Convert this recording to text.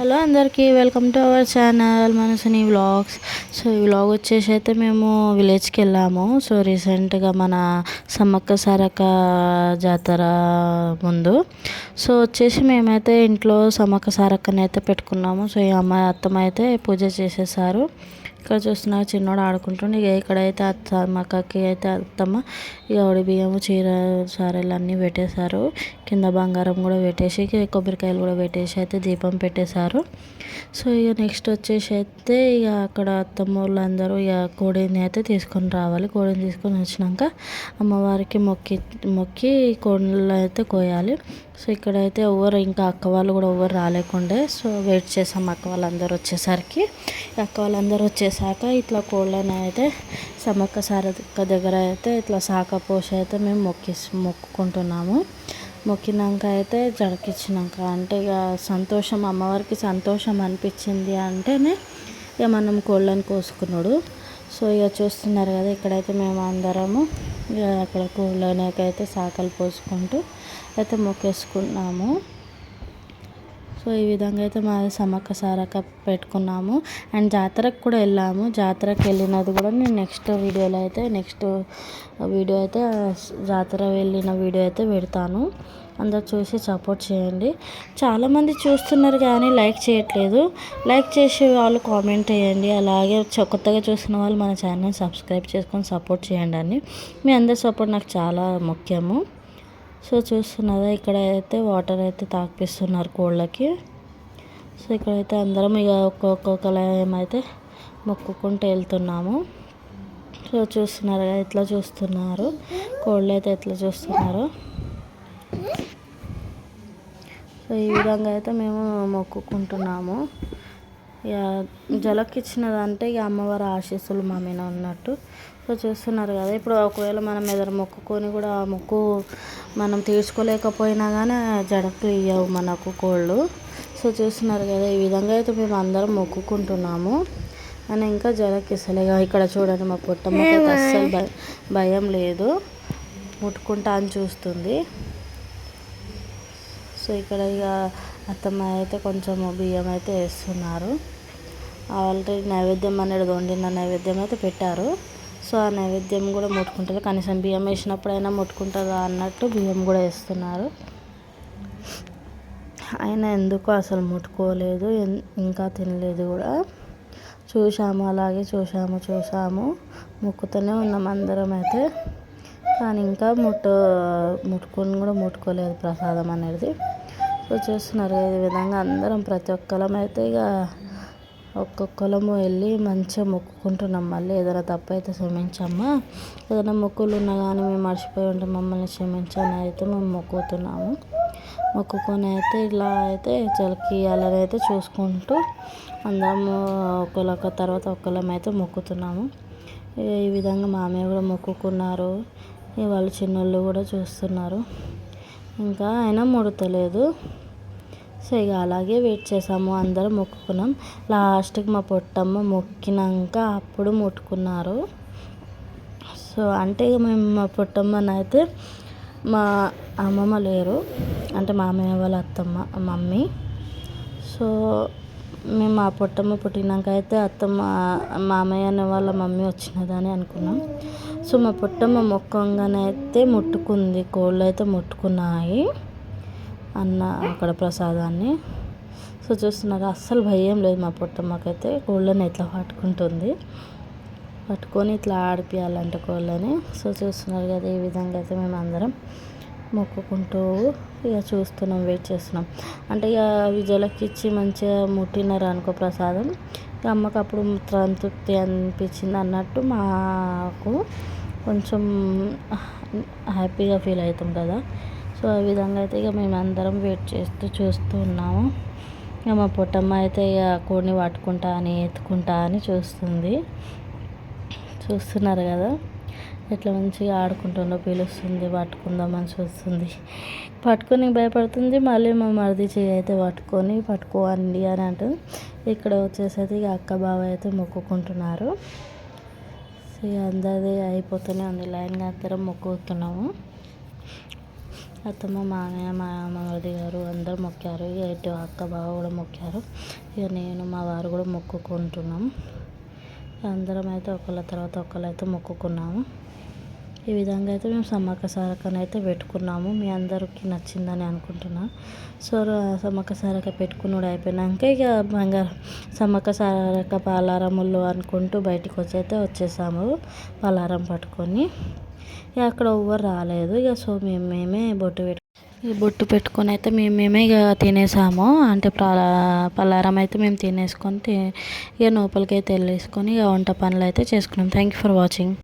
Hello అందరికీ welcome to our channel మనసుని vlogs. So ఈ వ్లాగ్ వచ్చేసి అయితే మేము విలేజ్కి వెళ్ళాము. సో రీసెంట్గా మన సమ్మక్క సారక్క జాతర ముందు. సో వచ్చేసి మేమైతే ఇంట్లో సమ్మక్క సారక్కని అయితే పెట్టుకున్నాము. సో ఈ అమ్మాయి అత్తమ్మ అయితే పూజ చేసేసారు. ఇక్కడ చూస్తున్నారు చిన్నోడు ఆడుకుంటుండే. ఇక ఇక్కడైతే అత్త కక్కి అయితే అత్తమ్మ ఇక ఒడి బియ్యము చీర సారెలు అన్నీ పెట్టేశారు. కింద బంగారం కూడా పెట్టేసి కొబ్బరికాయలు కూడా పెట్టేసి అయితే దీపం పెట్టేశారు. సో ఇక నెక్స్ట్ వచ్చేసి అయితే ఇక అక్కడ అత్తమ్మ వాళ్ళు అందరూ ఇక కోడిని అయితే తీసుకొని రావాలి. కోడిని తీసుకొని వచ్చినాక అమ్మవారికి మొక్కి మొక్కి కోడిని అయితే కోయాలి. సో ఇక్కడైతే ఎవరు ఇంకా అక్క వాళ్ళు కూడా ఎవరు రాలేకుండే. సో వెయిట్ చేసాం అక్క వాళ్ళందరూ వచ్చేసరికి. అక్క వాళ్ళందరూ వచ్చేసాక ఇట్లా కోళ్ళని అయితే సమ్మక్క సారక్క దగ్గర అయితే ఇట్లా సాక పోష అయితే మేము మొక్కి మొక్కుకుంటున్నాము. మొక్కినాక అయితే జడకిచ్చినాక అంటే ఇక సంతోషం అమ్మవారికి సంతోషం అనిపించింది అంటేనే ఇక మనం కోళ్ళని కోసుకున్నాడు. సో ఇక చూస్తున్నారు కదా ఇక్కడైతే మేము అందరము ఇక అక్కడ కోళ్ళనకైతే సాకలు పోసుకుంటూ అయితే మొక్కేసుకున్నాము. సో ఈ విధంగా అయితే మా సమ్మక్క సారక్క పెట్టుకున్నాము. అండ్ జాతరకు కూడా వెళ్ళాము. జాతరకు వెళ్ళినది కూడా నేను నెక్స్ట్ వీడియోలో అయితే నెక్స్ట్ వీడియో అయితే జాతర వెళ్ళిన వీడియో అయితే పెడతాను. అందరు చూసి సపోర్ట్ చేయండి. చాలామంది చూస్తున్నారు కానీ లైక్ చేయట్లేదు. లైక్ చేసే వాళ్ళు కామెంట్ చేయండి. అలాగే కొత్తగా చూస్తున్న వాళ్ళు మన ఛానల్ సబ్స్క్రైబ్ చేసుకొని సపోర్ట్ చేయండి అని మీ అందరి సపోర్ట్ నాకు చాలా ముఖ్యము. సో చూస్తున్నారా ఇక్కడ అయితే వాటర్ అయితే తాకిపిస్తున్నారు కోళ్ళకి. సో ఇక్కడైతే అందరం ఇక ఒక్కొక్క ఏమైతే మొక్కుకుంటూ వెళ్తున్నాము. సో చూస్తున్నారు ఎట్లా చూస్తున్నారు? కోళ్ళు అయితే ఎట్లా చూస్తున్నారు? సో ఈ విధంగా అయితే మేము మొక్కుకుంటున్నాము. ఇక జలకిచ్చినదంటే ఇక అమ్మవారి ఆశీస్సులు మా మీద ఉన్నట్టు. సో చూస్తున్నారు కదా. ఇప్పుడు ఒకవేళ మనం ఎదురు మొక్కుకొని కూడా ఆ మొక్కు మనం తీర్చుకోలేకపోయినా కానీ జడకు ఇవ్వవు మనకు కోళ్ళు. సో చూస్తున్నారు కదా. ఈ విధంగా అయితే మేము అందరం మొక్కుకుంటున్నాము. అని ఇంకా జలకిస్తలేగా ఇక్కడ చూడండి మా పుట్టమ్మకి అస్సలు భయం లేదు. ముట్టుకుంటా అని చూస్తుంది. సో ఇక్కడ ఇక అత్తమ్మ అయితే కొంచెం బియ్యం అయితే వేస్తున్నారు. ఆల్రెడీ నైవేద్యం అనేది వండిన నైవేద్యం అయితే పెట్టారు. సో ఆ నైవేద్యం కూడా ముట్టుకుంటారు కనీసం బియ్యం వేసినప్పుడైనా ముట్టుకుంటారా అన్నట్టు బియ్యం కూడా వేస్తున్నారు. ఆయన ఎందుకు అసలు ముట్టుకోలేదు. ఇంకా తినలేదు కూడా. చూసాము అలాగే చూసాము చూసాము ముక్కుతూనే ఉన్నాం అందరం అయితే. కానీ ఇంకా ముట్టు ముట్టుకొని కూడా ముట్టుకోలేదు ప్రసాదం అనేది. సో చూస్తున్నారు ఈ విధంగా అందరం ప్రతి ఒక్కరం అయితే ఇక ఒక్కొక్కలము వెళ్ళి మంచిగా మొక్కుకుంటున్నాం. మళ్ళీ ఏదైనా తప్పైతే అయితే క్షమించమ్మా. ఏదైనా మొక్కులు ఉన్నా కానీ మేము మర్చిపోయి ఉంటే మమ్మల్ని క్షమించని అయితే మేము మొక్కుతున్నాము. మొక్కుకొని అయితే ఇలా అయితే చలికి అయితే చూసుకుంటూ అందరము ఒకళ్ళొక తర్వాత ఒకళ్ళం అయితే మొక్కుతున్నాము. ఈ విధంగా మామయ్య కూడా మొక్కుకున్నారు. వాళ్ళు చిన్నోళ్ళు కూడా చూస్తున్నారు. ఇంకా అయినా ముడతలేదు. సో ఇక అలాగే వెయిట్ చేసాము అందరం మొక్కుకున్నాం. లాస్ట్కి మా పొట్టమ్మ మొక్కినాక అప్పుడు ముట్టుకున్నారు. సో అంటే ఇక మేము మా పొట్టమ్మనైతే అయితే మా అమ్మమ్మ లేరు. అంటే మామయ్య వాళ్ళ అత్తమ్మ మమ్మీ. సో మేము మా పొట్టమ్మ పుట్టినాక అయితే అత్తమ్మ మామయ్య అనే వాళ్ళ మమ్మీ వచ్చినదని అనుకున్నాం. సో మా పొట్టమ్మ మొక్కంగానైతే ముట్టుకుంది. కోళ్ళు అయితే ముట్టుకున్నాయి. అన్న అక్కడ ప్రసాదాన్ని. సో చూస్తున్నారు అస్సలు భయం లేదు మా పుట్టమ్మకైతే. కోళ్ళని ఇట్లా పట్టుకుంటుంది. పట్టుకొని ఇట్లా ఆడిపియాలంట కోళ్ళని సో చూస్తున్నారు కదా ఈ విధంగా అయితే మేము అందరం మొక్కుకుంటూ ఇక చూస్తున్నాం వెయిట్ చేస్తున్నాం. అంటే ఇక అవి ఇచ్చి మంచిగా ముట్టినారు అనుకో ప్రసాదం. ఇక అమ్మకు అప్పుడు సంతృప్తి అనిపించింది అన్నట్టు మాకు కొంచెం హ్యాపీగా ఫీల్ అవుతాం కదా. సో ఆ విధంగా అయితే ఇక మేమందరం వెయిట్ చేస్తూ చూస్తూ ఉన్నాము. ఇక మా పొట్టమ్మ అయితే ఇక కోడిని పట్టుకుంటా అని ఎత్తుకుంటా అని చూస్తుంది. చూస్తున్నారు కదా? ఎట్లా మంచిగా ఆడుకుంటుండో పిలుస్తుంది పట్టుకుందామని చూస్తుంది. పట్టుకొని భయపడుతుంది మళ్ళీ మా మరిది చేయి అయితే పట్టుకొని పట్టుకోవండి అని అంటుంది ఇక్కడ వచ్చేసరికి ఇక అక్క బావ అయితే మొక్కుకుంటున్నారు. సో అందరిది అయిపోతూనే ఉంది. లైన్గా అందరం మొక్కుతున్నాము. అత్తమ్మ మామయ్య మా అమ్మవారి గారు అందరూ మొక్కారు. ఇక ఇటు అక్క బావ కూడా మొక్కారు. ఇక నేను మా వారు కూడా మొక్కుకుంటున్నాం. అందరం అయితే ఒకళ్ళ తర్వాత ఒకళ్ళు అయితే మొక్కుకున్నాము. ఈ విధంగా అయితే మేము సమ్మక్క సారకను అయితే పెట్టుకున్నాము. మీ అందరికీ నచ్చిందని అనుకుంటున్నా. సో సమ్మక్క సారక పెట్టుకున్నాడు అయిపోయినాక ఇక బంగారం సమ్మక్క సారక పాలారములు అనుకుంటూ బయటకు వచ్చి అయితే వచ్చేసాము పలారం పట్టుకొని. ఇక అక్కడ ఎవ్వరు రాలేదు. ఇక సో మేము మేమే బొట్టు పెట్టు ఈ బొట్టు పెట్టుకొని అయితే మేము మేమే ఇక తినేసాము. అంటే పలా పలారం అయితే మేము తినేసుకొని ఇక లోపలికి అయితే వెళ్ళేసుకొని ఇక వంట పనులు అయితే చేసుకున్నాం. Thank you for watching